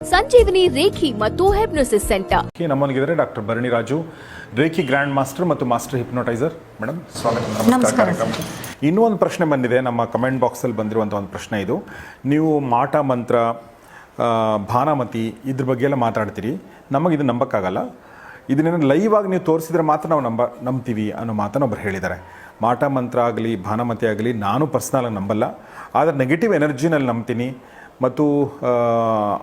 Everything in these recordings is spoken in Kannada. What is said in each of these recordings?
ಸಂಜೀವಿನಿ ರೇಖಿ ಮತ್ತು ಹೆಪ್ನೋಸಿಸ್ ಸೆಂಟರ್ ನಮ್ಮೊಂದಿಗಿದ್ದಾರೆ doctor Bharani Raju reiki grand master ಮತ್ತು ಮಾಸ್ಟರ್ ಹಿಪ್ನೋಟೈಸರ್ ಮೇಡಮ್ ಸ್ವಾಗತ ಇನ್ನೂ ಒಂದು ಪ್ರಶ್ನೆ ಬಂದಿದೆ ನಮ್ಮ ಕಮೆಂಟ್ ಬಾಕ್ಸಲ್ಲಿ ಬಂದಿರುವಂಥ ಒಂದು ಪ್ರಶ್ನೆ ಇದು. ನೀವು ಮಾಟ ಮಂತ್ರ ಭಾನಮತಿ ಇದ್ರ ಬಗ್ಗೆ ಎಲ್ಲ ಮಾತಾಡ್ತೀರಿ. ನಮಗೆ ಇದು ನಂಬಕ್ಕಾಗಲ್ಲ. ಇದನ್ನ ಲೈವ್ ಆಗಿ ನೀವು ತೋರಿಸಿದ್ರೆ ಮಾತ್ರ ನಾವು ನಂಬ ನಂಬ್ತೀವಿ ಅನ್ನೋ ಮಾತನ್ನು ಒಬ್ಬರು ಹೇಳಿದ್ದಾರೆ. ಮಾಟ ಮಂತ್ರ ಆಗಲಿ ಭಾನಮತಿ ಆಗಲಿ ನಾನು ಪರ್ಸ್ನಲಾಗಿ ನಂಬಲ್ಲ. ಆದರೆ ನೆಗೆಟಿವ್ ಎನರ್ಜಿನಲ್ಲಿ ನಂಬ್ತೀನಿ. ಮತ್ತು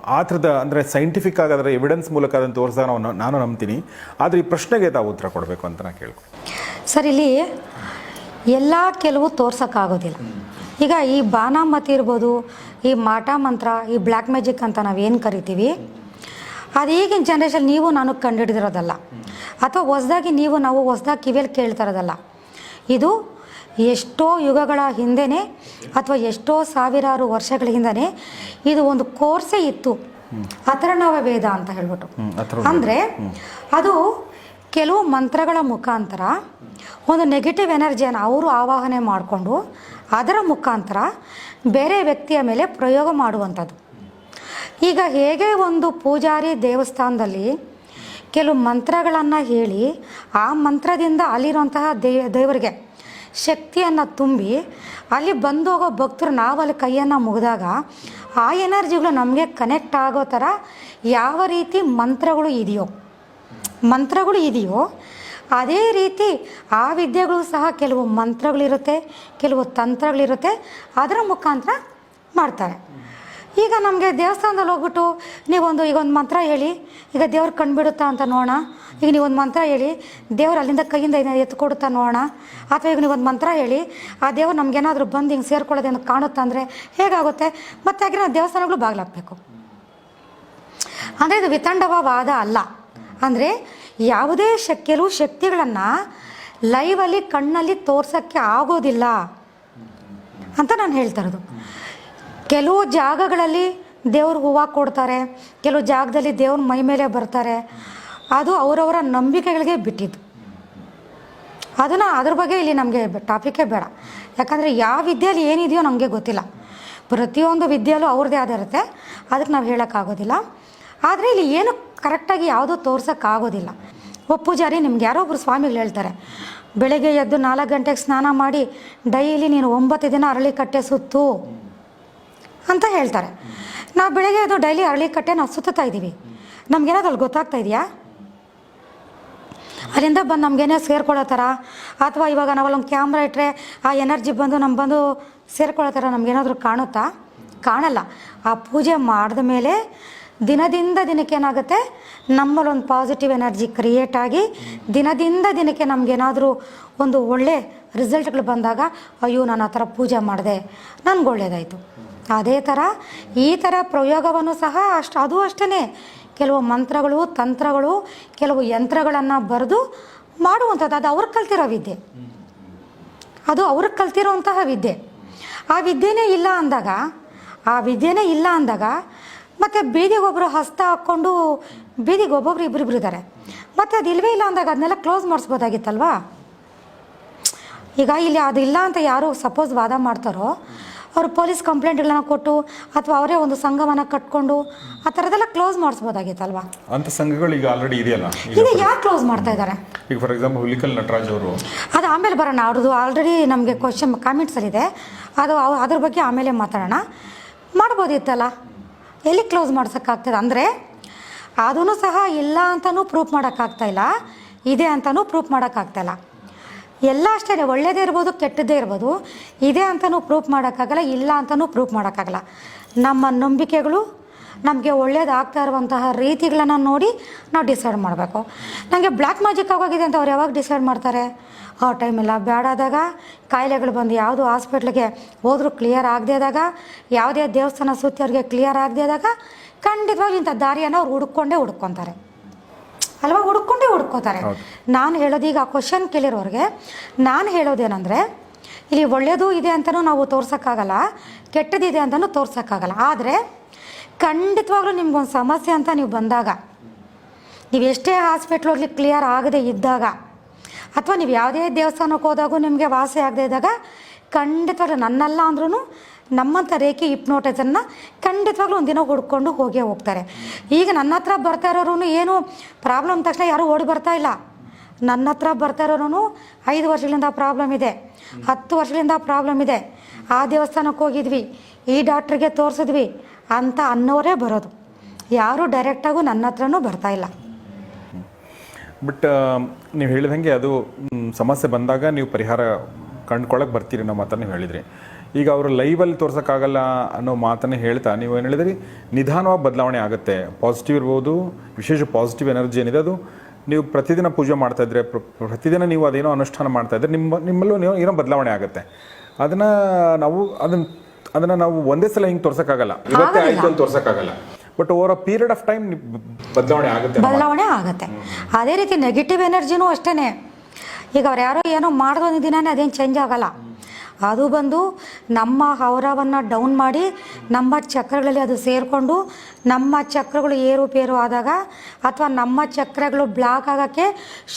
ಆ, ಥರದ ಅಂದರೆ ಸೈಂಟಿಫಿಕ್ ಅದರ ಎವಿಡೆನ್ಸ್ ಮೂಲಕ ಅದನ್ನು ತೋರಿಸಿದಾಗ ನಾವು ನಾನು ನಂಬ್ತೀನಿ. ಆದರೆ ಈ ಪ್ರಶ್ನೆಗೆ ತಾವು ಉತ್ತರ ಕೊಡಬೇಕು ಅಂತ ನಾನು ಕೇಳ್ಕೊ ಸರ್ ಇಲ್ಲಿ ಎಲ್ಲ ಕೆಲವು ತೋರ್ಸೋಕ್ಕಾಗೋದಿಲ್ಲ. ಈಗ ಈ ಬಾನಾಮತಿ ಇರ್ಬೋದು ಈ ಮಾಟ ಮಂತ್ರ ಈ ಬ್ಲ್ಯಾಕ್ ಮ್ಯಾಜಿಕ್ ಅಂತ ನಾವೇನು ಕರಿತೀವಿ? ಅದು ಈಗಿನ ಜನ್ರೇಷನ್ ನೀವು ನಾನು ಕಂಡುಹಿಡಿದಿರೋದಲ್ಲ. ಅಥವಾ ಹೊಸ್ದಾಗಿ ನೀವು ನಾವು ಹೊಸ್ದಾಗಿ ಕಿವಿಯಲ್ಲಿ ಕೇಳ್ತಾ ಇರೋದಲ್ಲ. ಇದು ಎಷ್ಟೋ ಯುಗಗಳ ಹಿಂದೆನೇ ಅಥವಾ ಎಷ್ಟೋ ಸಾವಿರಾರು ವರ್ಷಗಳ ಹಿಂದೆ ಇದು ಒಂದು ಕೋರ್ಸೇ ಇತ್ತು. ಅಥರ್ಣವ ವೇದ ಅಂತ ಹೇಳ್ಬಿಟ್ಟು. ಅಂದರೆ ಅದು ಕೆಲವು ಮಂತ್ರಗಳ ಮುಖಾಂತರ ಒಂದು ನೆಗೆಟಿವ್ ಎನರ್ಜಿಯನ್ನು ಅವರು ಆವಾಹನೆ ಮಾಡಿಕೊಂಡು ಅದರ ಮುಖಾಂತರ ಬೇರೆ ವ್ಯಕ್ತಿಯ ಮೇಲೆ ಪ್ರಯೋಗ ಮಾಡುವಂಥದ್ದು. ಈಗ ಹೇಗೆ ಒಂದು ಪೂಜಾರಿ ದೇವಸ್ಥಾನದಲ್ಲಿ ಕೆಲವು ಮಂತ್ರಗಳನ್ನು ಹೇಳಿ ಆ ಮಂತ್ರದಿಂದ ಅಲ್ಲಿರುವಂತಹ ದೇ ದೇವರಿಗೆ ಶಕ್ತಿಯನ್ನು ತುಂಬಿ ಅಲ್ಲಿ ಬಂದು ಹೋಗೋ ಭಕ್ತರು ನಾವು ಅಲ್ಲಿ ಕೈಯನ್ನು ಮುಗಿದಾಗ ಆ ಎನರ್ಜಿಗಳು ನಮಗೆ ಕನೆಕ್ಟ್ ಆಗೋ ಥರ ಯಾವ ರೀತಿ ಮಂತ್ರಗಳು ಇದೆಯೋ ಮಂತ್ರಗಳು ಇದೆಯೋ, ಅದೇ ರೀತಿ ಆ ವಿದ್ಯೆಗಳು ಸಹ ಕೆಲವು ಮಂತ್ರಗಳಿರುತ್ತೆ, ಕೆಲವು ತಂತ್ರಗಳಿರುತ್ತೆ, ಅದರ ಮುಖಾಂತರ ಮಾಡ್ತಾರೆ. ಈಗ ನಮಗೆ ದೇವಸ್ಥಾನದಲ್ಲಿ ಹೋಗ್ಬಿಟ್ಟು ನೀವೊಂದು ಈಗ ಒಂದು ಮಂತ್ರ ಹೇಳಿ ಈಗ ದೇವ್ರು ಕಂಡುಬಿಡುತ್ತಾ ಅಂತ ನೋಡೋಣ. ಈಗ ನೀವೊಂದು ಮಂತ್ರ ಹೇಳಿ, ದೇವ್ರು ಅಲ್ಲಿಂದ ಕೈಯಿಂದ ಎತ್ತು ಕೊಡುತ್ತಾ ನೋಡೋಣ. ಅಥವಾ ಈಗ ನೀವೊಂದು ಮಂತ್ರ ಹೇಳಿ, ಆ ದೇವ್ರು ನಮಗೇನಾದರೂ ಬಂದು ಹಿಂಗೆ ಸೇರ್ಕೊಳ್ಳೋದೇನು ಕಾಣುತ್ತಾ ಅಂದರೆ ಹೇಗಾಗುತ್ತೆ? ಮತ್ತೆ ಹಾಗೆ ನಾವು ದೇವಸ್ಥಾನಗಳು ಬಾಗಿಲಾಗಬೇಕು ಅಂದರೆ ಇದು ವಿತಂಡವ ವಾದ ಅಲ್ಲ. ಅಂದರೆ ಯಾವುದೇ ಶಕ್ತಿಯಲ್ಲೂ ಶಕ್ತಿಗಳನ್ನು ಲೈವಲ್ಲಿ, ಕಣ್ಣಲ್ಲಿ ತೋರ್ಸೋಕ್ಕೆ ಆಗೋದಿಲ್ಲ ಅಂತ ನಾನು ಹೇಳ್ತಾ ಇರೋದು. ಕೆಲವು ಜಾಗಗಳಲ್ಲಿ ದೇವ್ರ ಹೂವು ಕೊಡ್ತಾರೆ. ಕೆಲವು ಜಾಗದಲ್ಲಿ ದೇವ್ರ ಮೈ ಮೇಲೆ ಬರ್ತಾರೆ. ಅದು ಅವರವರ ನಂಬಿಕೆಗಳಿಗೆ ಬಿಟ್ಟಿದ್ದು. ಅದನ್ನು ಅದ್ರ ಬಗ್ಗೆ ಇಲ್ಲಿ ನಮಗೆ ಟಾಪಿಕೇ ಬೇಡ. ಯಾಕಂದರೆ ಯಾವ ವಿದ್ಯೆಯಲ್ಲಿ ಏನಿದೆಯೋ ನಮಗೆ ಗೊತ್ತಿಲ್ಲ. ಪ್ರತಿಯೊಂದು ವಿದ್ಯೆಯಲ್ಲೂ ಅವ್ರದ್ದೇ ಆದ ಇರುತ್ತೆ ಅದಕ್ಕೆ ನಾವು ಹೇಳೋಕ್ಕಾಗೋದಿಲ್ಲ. ಆದರೆ ಇಲ್ಲಿ ಏನು ಕರೆಕ್ಟಾಗಿ ಯಾವುದೂ ತೋರ್ಸೋಕ್ಕಾಗೋದಿಲ್ಲ. ಒಬ್ಬ ಪೂಜಾರಿ, ನಿಮ್ಗೆ ಯಾರೋ ಒಬ್ರು ಸ್ವಾಮಿಗಳು ಹೇಳ್ತಾರೆ, ಬೆಳಗ್ಗೆ ಎದ್ದು ನಾಲ್ಕು ಗಂಟೆಗೆ ಸ್ನಾನ ಮಾಡಿ, ಡೈಲಿ ನೀನು ಒಂಬತ್ತು ದಿನ ಅರಳಿ ಕಟ್ಟೆ ಸುತ್ತು ಅಂತ ಹೇಳ್ತಾರೆ. ನಾವು ಬೆಳಗ್ಗೆ ಅದು ಡೈಲಿ ಅರಳಿ ಕಟ್ಟೆ ನಾವು ಸುತ್ತಾ ಇದ್ದೀವಿ. ನಮಗೇನಾದ್ರು ಅಲ್ಲಿ ಗೊತ್ತಾಗ್ತಾ ಇದೆಯಾ? ಅಲ್ಲಿಂದ ಬಂದು ನಮಗೇನೇ ಸೇರ್ಕೊಳ್ಳೋ ಥರ, ಅಥವಾ ಇವಾಗ ನಾವಲ್ಲೊಂದು ಕ್ಯಾಮ್ರಾ ಇಟ್ಟರೆ ಆ ಎನರ್ಜಿ ಬಂದು ನಮ್ಮ ಬಂದು ಸೇರ್ಕೊಳ್ಳೋ ಥರ ನಮಗೇನಾದರೂ ಕಾಣುತ್ತಾ? ಕಾಣಲ್ಲ. ಆ ಪೂಜೆ ಮಾಡಿದ ಮೇಲೆ ದಿನದಿಂದ ದಿನಕ್ಕೆ ಏನಾಗುತ್ತೆ? ನಮ್ಮಲ್ಲಿ ಒಂದು ಪಾಸಿಟಿವ್ ಎನರ್ಜಿ ಕ್ರಿಯೇಟ್ ಆಗಿ ದಿನದಿಂದ ದಿನಕ್ಕೆ ನಮಗೇನಾದರೂ ಒಂದು ಒಳ್ಳೆ ರಿಸಲ್ಟ್ಗಳು ಬಂದಾಗ, ಅಯ್ಯೋ ನಾನು ಆ ಥರ ಪೂಜೆ ಮಾಡಿದೆ. ನನಗೆ ಒಳ್ಳೇದಾಯಿತು. ಅದೇ ಥರ ಈ ಥರ ಪ್ರಯೋಗವನ್ನು ಸಹ ಅಷ್ಟು ಅದು ಅಷ್ಟೇ ಕೆಲವು ಮಂತ್ರಗಳು, ತಂತ್ರಗಳು, ಕೆಲವು ಯಂತ್ರಗಳನ್ನು ಬರೆದು ಮಾಡುವಂಥದ್ದು. ಅದು ಅವ್ರಿಗೆ ಕಲ್ತಿರೋ ವಿದ್ಯೆ. ಅದು ಅವ್ರಿಗೆ ಕಲ್ತಿರೋಂತಹ ವಿದ್ಯೆ. ಆ ವಿದ್ಯೆನೇ ಇಲ್ಲ ಅಂದಾಗ, ಆ ವಿದ್ಯೆನೇ ಇಲ್ಲ ಅಂದಾಗ ಮತ್ತು ಬೀದಿಗೆ ಒಬ್ಬರು ಹಸ್ತ ಹಾಕ್ಕೊಂಡು ಬೀದಿಗೆ ಒಬ್ಬೊಬ್ರು ಇಬ್ಬರಿಬ್ರು ಇದ್ದಾರೆ ಮತ್ತು ಅದು ಇಲ್ಲವೇ ಇಲ್ಲ ಅಂದಾಗ ಅದನ್ನೆಲ್ಲ ಕ್ಲೋಸ್ ಮಾಡಿಸ್ಬೋದಾಗಿತ್ತಲ್ವಾ? ಈಗ ಇಲ್ಲಿ ಅದು ಇಲ್ಲ ಅಂತ ಯಾರು ಸಪೋಸ್ ವಾದ ಮಾಡ್ತಾರೋ ಅವರು ಪೊಲೀಸ್ ಕಂಪ್ಲೇಂಟ್ಗಳನ್ನ ಕೊಟ್ಟು ಅಥವಾ ಅವರೇ ಒಂದು ಸಂಘವನ್ನು ಕಟ್ಕೊಂಡು ಆ ಥರದ್ದೆಲ್ಲ ಕ್ಲೋಸ್ ಮಾಡಿಸ್ಬೋದಾಗಿತ್ತಲ್ವಾ? ಅಂತ ಸಂಘಗಳು ಈಗ ಆಲ್ರೆಡಿ ಇದೆಯಲ್ಲ? ಈಗ ಯಾಕೆ ಯಾರು ಕ್ಲೋಸ್ ಮಾಡ್ತಾ ಇದ್ದಾರೆ ಈಗ ಫಾರ್ ಎಕ್ಸಾಂಪಲ್ ಹುಲಿಕಲ್ ನಟರಾಜ್ ಅವರು. ಅದು ಆಮೇಲೆ ಬರೋಣ ಅವ್ರದ್ದು ಆಲ್ರೆಡಿ ನಮಗೆ ಕ್ವಶನ್ ಕಾಮೆಂಟ್ಸಲ್ಲಿದೆ ಅದು ಅದ್ರ ಬಗ್ಗೆ ಆಮೇಲೆ ಮಾತಾಡೋಣ. ಮಾಡ್ಬೋದಿತ್ತಲ್ಲ? ಎಲ್ಲಿ ಕ್ಲೋಸ್ ಮಾಡ್ಸೋಕ್ಕಾಗ್ತದೆ? ಅಂದರೆ ಅದೂ ಸಹ ಇಲ್ಲ ಅಂತಲೂ ಪ್ರೂಫ್ ಮಾಡೋಕ್ಕಾಗ್ತಾ ಇಲ್ಲ ಇದೆ ಅಂತಲೂ ಪ್ರೂಫ್ ಮಾಡೋಕ್ಕಾಗ್ತಾಯಿಲ್ಲ ಎಲ್ಲ ಅಷ್ಟೇ ಒಳ್ಳೇದೇ ಇರ್ಬೋದು, ಕೆಟ್ಟದ್ದೇ ಇರ್ಬೋದು. ಇದೆ ಅಂತಲೂ ಪ್ರೂಫ್ ಮಾಡೋಕ್ಕಾಗಲ್ಲ, ಇಲ್ಲ ಅಂತಲೂ ಪ್ರೂಫ್ ಮಾಡೋಕ್ಕಾಗಲ್ಲ. ನಮ್ಮ ನಂಬಿಕೆಗಳು ನಮಗೆ ಒಳ್ಳೇದಾಗ್ತಾ ಇರುವಂತಹ ರೀತಿಗಳನ್ನು ನೋಡಿ ನಾವು ಡಿಸೈಡ್ ಮಾಡಬೇಕು. ನನಗೆ ಬ್ಲ್ಯಾಕ್ ಮ್ಯಾಜಿಕ್ ಆಗೋಗಿದೆ ಅಂತ ಅವ್ರು ಯಾವಾಗ ಡಿಸೈಡ್ ಮಾಡ್ತಾರೆ? ಆ ಟೈಮೆಲ್ಲ ಬೇಡಾದಾಗ ಕಾಯಿಲೆಗಳು ಬಂದು ಯಾವುದು ಹಾಸ್ಪಿಟ್ಲಿಗೆ ಹೋದರೂ ಕ್ಲಿಯರ್ ಆಗದೇ ಆದಾಗ, ಯಾವುದೇ ದೇವಸ್ಥಾನ ಸುತ್ತಿ ಅವ್ರಿಗೆ ಕ್ಲಿಯರ್ ಆಗದೇ ಆದಾಗ ಖಂಡಿತವಾಗ್ಲೂ ಇಂಥ ದಾರಿಯನ್ನು ಅವ್ರು ಹುಡ್ಕೊಂಡೇ ಹುಡ್ಕೊತಾರೆ. ಅಲ್ವಾ? ಹುಡ್ಕೊಂಡೇ ಹುಡ್ಕೋತಾರೆ. ನಾನು ಹೇಳೋದೀಗ ಆ ಕ್ವಶನ್ ಕೇಳಿರೋರಿಗೆ ನಾನು ಹೇಳೋದೇನಂದರೆ ಇಲ್ಲಿ ಒಳ್ಳೆಯದು ಇದೆ ಅಂತಲೂ ನಾವು ತೋರ್ಸೋಕ್ಕಾಗಲ್ಲ ಕೆಟ್ಟದಿದೆ ಅಂತಲೂ ತೋರ್ಸೋಕ್ಕಾಗಲ್ಲ. ಆದರೆ ಖಂಡಿತವಾಗ್ಲೂ ನಿಮ್ಗೊಂದು ಸಮಸ್ಯೆ ಅಂತ ನೀವು ಬಂದಾಗ ನೀವು ಎಷ್ಟೇ ಹಾಸ್ಪಿಟ್ಲ್ ಹೋಗ್ಲಿ ಕ್ಲಿಯರ್ ಆಗದೆ ಇದ್ದಾಗ ಅಥವಾ ನೀವು ಯಾವುದೇ ದೇವಸ್ಥಾನಕ್ಕೆ ಹೋದಾಗೂ ನಿಮಗೆ ವಾಸಿ ಆಗದೆ ಇದ್ದಾಗ ಖಂಡಿತವಾಗ್ಲೂ ನನ್ನಲ್ಲ ಅಂದ್ರೂ ನಮ್ಮಂಥ ರೇಖೆ ಹಿಪ್ನೋಟೈಸನ್ನು ಖಂಡಿತವಾಗ್ಲೂ ಒಂದಿನ ಹುಡ್ಕೊಂಡು ಹೋಗೇ ಹೋಗ್ತಾರೆ. ಈಗ ನನ್ನ ಹತ್ರ ಬರ್ತಾ ಇರೋರು ಏನು ಪ್ರಾಬ್ಲಮ್ ತಕ್ಷಣ ಯಾರೂ ಓಡಿ ಬರ್ತಾ ಇಲ್ಲ. ನನ್ನ ಹತ್ರ ಬರ್ತಾ ಇರೋರು ಐದು ವರ್ಷಗಳಿಂದ ಪ್ರಾಬ್ಲಮ್ ಇದೆ. ಹತ್ತು ವರ್ಷಗಳಿಂದ ಪ್ರಾಬ್ಲಮ್ ಇದೆ. ಆ ದೇವಸ್ಥಾನಕ್ಕೆ ಹೋಗಿದ್ವಿ. ಈ ಡಾಕ್ಟ್ರಿಗೆ ತೋರಿಸಿದ್ವಿ. ಅಂತ ಅನ್ನೋರೇ ಬರೋದು. ಯಾರೂ ಡೈರೆಕ್ಟಾಗೂ ನನ್ನ ಹತ್ರನೂ ಬರ್ತಾ ಇಲ್ಲ. ಬಟ್ ನೀವು ಹೇಳಿದಂಗೆ ಅದು ಸಮಸ್ಯೆ ಬಂದಾಗ ನೀವು ಪರಿಹಾರ ಕಂಡ್ಕೊಳಕ್ಕೆ ಬರ್ತೀರಿ ನಮ್ಮ ಹತ್ರ ನೀವು ಹೇಳಿದ್ರಿ. ಈಗ ಅವರು ಲೈವಲ್ಲಿ ತೋರ್ಸೋಕ್ಕಾಗಲ್ಲ ಅನ್ನೋ ಮಾತನ್ನು ಹೇಳ್ತಾ ನೀವು ಏನು ಹೇಳಿದ್ರಿ? ನಿಧಾನವಾಗಿ ಬದಲಾವಣೆ ಆಗುತ್ತೆ. ಪಾಸಿಟಿವ್ ಇರ್ಬೋದು ವಿಶೇಷ ಪಾಸಿಟಿವ್ ಎನರ್ಜಿ ಏನಿದೆ ಅದು. ನೀವು ಪ್ರತಿದಿನ ಪೂಜೆ ಮಾಡ್ತಾ ಇದ್ರೆ ಪ್ರತಿದಿನ ನೀವು ಅದೇನೋ ಅನುಷ್ಠಾನ ಮಾಡ್ತಾ ಇದ್ರೆ ನಿಮ್ಮ ನಿಮ್ಮಲ್ಲೂ ನೀವು ಏನೋ ಬದಲಾವಣೆ ಆಗುತ್ತೆ. ಅದನ್ನು ನಾವು ಅದನ್ನು ಅದನ್ನು ನಾವು ಒಂದೇ ಸಲ ಹಿಂಗೆ ತೋರ್ಸೋಕ್ಕಾಗಲ್ಲ. ಇವತ್ತೇ ಆಯಿತು ಅಂತ ತೋರ್ಸೋಕ್ಕಾಗಲ್ಲ. But over a period of time ಬದಲಾವಣೆ ಆಗುತ್ತೆ ಬದಲಾವಣೆ ಆಗುತ್ತೆ. ಅದೇ ರೀತಿ ನೆಗೆಟಿವ್ ಎನರ್ಜಿನೂ ಅಷ್ಟೇ ಈಗ ಅವ್ರು ಯಾರೋ ಏನೋ ಮಾಡಿದ ಒಂದು ದಿನನೇ ಅದೇನು ಚೇಂಜ್ ಆಗಲ್ಲ. ಅದು ಬಂದು ನಮ್ಮ ಹೌರವನ್ನು ಡೌನ್ ಮಾಡಿ ನಮ್ಮ ಚಕ್ರಗಳಲ್ಲಿ ಅದು ಸೇರಿಕೊಂಡು ನಮ್ಮ ಚಕ್ರಗಳು ಏರುಪೇರು ಆದಾಗ ಅಥವಾ ನಮ್ಮ ಚಕ್ರಗಳು ಬ್ಲಾಕ್ ಆಗೋಕ್ಕೆ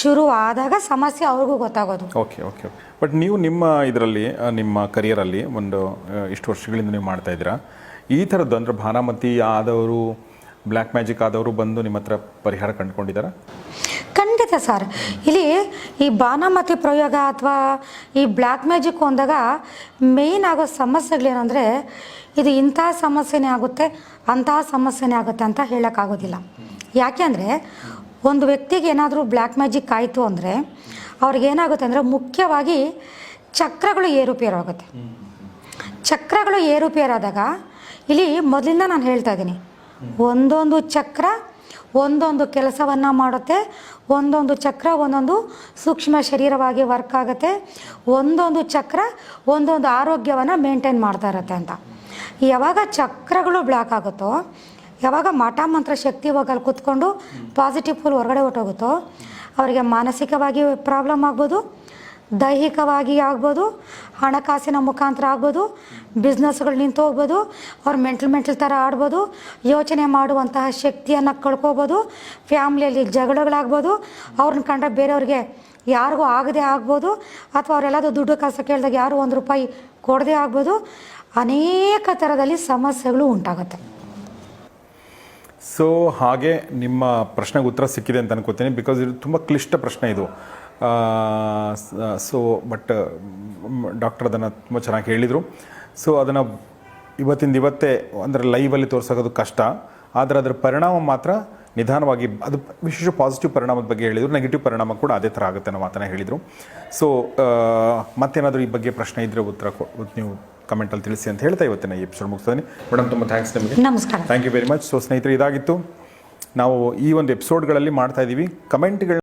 ಶುರು ಆದಾಗ ಸಮಸ್ಯೆ ಅವ್ರಿಗೂ ಗೊತ್ತಾಗೋದು. ಓಕೆ ಓಕೆ ಬಟ್ ನೀವು ನಿಮ್ಮ ಇದರಲ್ಲಿ ನಿಮ್ಮ ಕರಿಯರಲ್ಲಿ ಒಂದು ಇಷ್ಟು ವರ್ಷಗಳಿಂದ ನೀವು ಮಾಡ್ತಾ ಇದ್ದೀರಾ? ಈ ಥರದ್ದು ಅಂದರೆ ಭಾನಾಮತಿ ಆದವರು ಬ್ಲ್ಯಾಕ್ ಮ್ಯಾಜಿಕ್ ಆದವರು ಬಂದು ನಿಮ್ಮ ಹತ್ರ ಪರಿಹಾರ ಕಂಡುಕೊಂಡಿದ್ದಾರಾ? ಖಂಡಿತ ಸರ್. ಇಲ್ಲಿ ಈ ಬಾನಾಮತಿ ಪ್ರಯೋಗ ಅಥವಾ ಈ ಬ್ಲ್ಯಾಕ್ ಮ್ಯಾಜಿಕ್ ಅಂದಾಗ ಮೇಯ್ನ್ ಆಗೋ ಸಮಸ್ಯೆಗಳೇನಂದರೆ ಇದು ಇಂಥ ಸಮಸ್ಯೆನೇ ಆಗುತ್ತೆ ಅಂತಹ ಸಮಸ್ಯೆನೇ ಆಗುತ್ತೆ ಅಂತ ಹೇಳೋಕ್ಕಾಗೋದಿಲ್ಲ. ಯಾಕೆಂದರೆ ಒಂದು ವ್ಯಕ್ತಿಗೆ ಏನಾದರೂ ಬ್ಲ್ಯಾಕ್ ಮ್ಯಾಜಿಕ್ ಆಯಿತು ಅಂದರೆ ಅವ್ರಿಗೇನಾಗುತ್ತೆ ಅಂದರೆ ಮುಖ್ಯವಾಗಿ ಚಕ್ರಗಳು ಏರುಪೇರಾಗುತ್ತೆ. ಚಕ್ರಗಳು ಏರುಪೇರಾದಾಗ ಇಲ್ಲಿ ಮೊದಲಿಂದ ನಾನು ಹೇಳ್ತಾ ಇದ್ದೀನಿ, ಒಂದೊಂದು ಚಕ್ರ ಒಂದೊಂದು ಕೆಲಸವನ್ನು ಮಾಡುತ್ತೆ, ಒಂದೊಂದು ಚಕ್ರ ಒಂದೊಂದು ಸೂಕ್ಷ್ಮ ಶರೀರವಾಗಿ ವರ್ಕ್ ಆಗುತ್ತೆ. ಒಂದೊಂದು ಚಕ್ರ ಒಂದೊಂದು ಆರೋಗ್ಯವನ್ನು ಮೇಂಟೈನ್ ಮಾಡ್ತಾ ಇರುತ್ತೆ ಅಂತ. ಯಾವಾಗ ಚಕ್ರಗಳು ಬ್ಲಾಕ್ ಆಗುತ್ತೋ, ಯಾವಾಗ ಮಠ ಮಂತ್ರ ಶಕ್ತಿ ಹೋಗಲ್ಲಿ ಕೂತ್ಕೊಂಡು ಪಾಸಿಟಿವ್ ಫುಲ್ ಹೊರಗಡೆ ಹೊಟ್ಟೋಗುತ್ತೋ ಅವರಿಗೆ ಮಾನಸಿಕವಾಗಿ ಪ್ರಾಬ್ಲಮ್ ಆಗ್ಬೋದು, ದೈಹಿಕವಾಗಿ ಆಗ್ಬೋದು, ಹಣಕಾಸಿನ ಮುಖಾಂತರ ಆಗ್ಬೋದು ಬಿಸ್ನೆಸ್ಗಳು ನಿಂತು ಹೋಗ್ಬೋದು, ಅವ್ರು ಮೆಂಟಲ್ ಮೆಂಟಲ್ ಥರ ಆಡ್ಬೋದು, ಯೋಚನೆ ಮಾಡುವಂತಹ ಶಕ್ತಿಯನ್ನು ಕಳ್ಕೊಬೋದು, ಫ್ಯಾಮ್ಲಿಯಲ್ಲಿ ಜಗಳಗಳಾಗ್ಬೋದು ಅವ್ರನ್ನ ಕಂಡ್ರೆ ಬೇರೆಯವ್ರಿಗೆ ಯಾರಿಗೂ ಆಗದೆ ಆಗ್ಬೋದು, ಅಥವಾ ಅವರೆಲ್ಲಾದರೂ ದುಡ್ಡು ಕಾಸು ಕೇಳಿದಾಗ ಯಾರು ಒಂದು ರೂಪಾಯಿ ಕೊಡದೆ ಆಗ್ಬೋದು, ಅನೇಕ ಥರದಲ್ಲಿ ಸಮಸ್ಯೆಗಳು ಉಂಟಾಗುತ್ತೆ. ಸೊ ಹಾಗೆ ನಿಮ್ಮ ಪ್ರಶ್ನೆಗೆ ಉತ್ತರ ಸಿಕ್ಕಿದೆ ಅಂತ ಅನ್ಕೋತೀನಿ ಬಿಕಾಸ್ ಇದು ತುಂಬ ಕ್ಲಿಷ್ಟ ಪ್ರಶ್ನೆ ಇದು. ಸೊ ಬಟ್ ಡಾಕ್ಟರ್ ಅದನ್ನು ತುಂಬ ಚೆನ್ನಾಗಿ ಹೇಳಿದರು. ಸೊ ಅದನ್ನು ಇವತ್ತಿಂದ ಇವತ್ತೇ ಅಂದರೆ ಲೈವಲ್ಲಿ ತೋರಿಸೋದು ಕಷ್ಟ. ಆದರೆ ಅದರ ಪರಿಣಾಮ ಮಾತ್ರ ನಿಧಾನವಾಗಿ ಅದು ವಿಶೇಷ ಪಾಸಿಟಿವ್ ಪರಿಣಾಮದ ಬಗ್ಗೆ ಹೇಳಿದರು ನೆಗೆಟಿವ್ ಪರಿಣಾಮ ಕೂಡ ಅದೇ ಥರ ಆಗುತ್ತೆ ಅನ್ನೋ ಮಾತನ್ನು ಹೇಳಿದರು. ಸೊ ಮತ್ತೇನಾದರೂ ಈ ಬಗ್ಗೆ ಪ್ರಶ್ನೆ ಇದ್ದರೆ ಉತ್ತರ ಕೊ- ನೀವು ಕಮೆಂಟಲ್ಲಿ ತಿಳಿಸಿ ಅಂತ ಹೇಳ್ತಾ ಇವತ್ತಿನ ಈ ಎಪಿಸೋಡ್ ಮುಗಿಸ್ತೀನಿ. ಮೇಡಮ್ ತುಂಬ ಥ್ಯಾಂಕ್ಸ್ ನಿಮಗೆ. ನಮಸ್ಕಾರ. Thank you very much so ಸ್ನೇಹಿತರೆ ಇದಾಗಿತ್ತು. ನಾವು ಈ ಒಂದು ಎಪಿಸೋಡ್ಗಳಲ್ಲಿ ಮಾಡ್ತಾ ಇದ್ದೀವಿ ಕಮೆಂಟ್ಗಳನ್ನ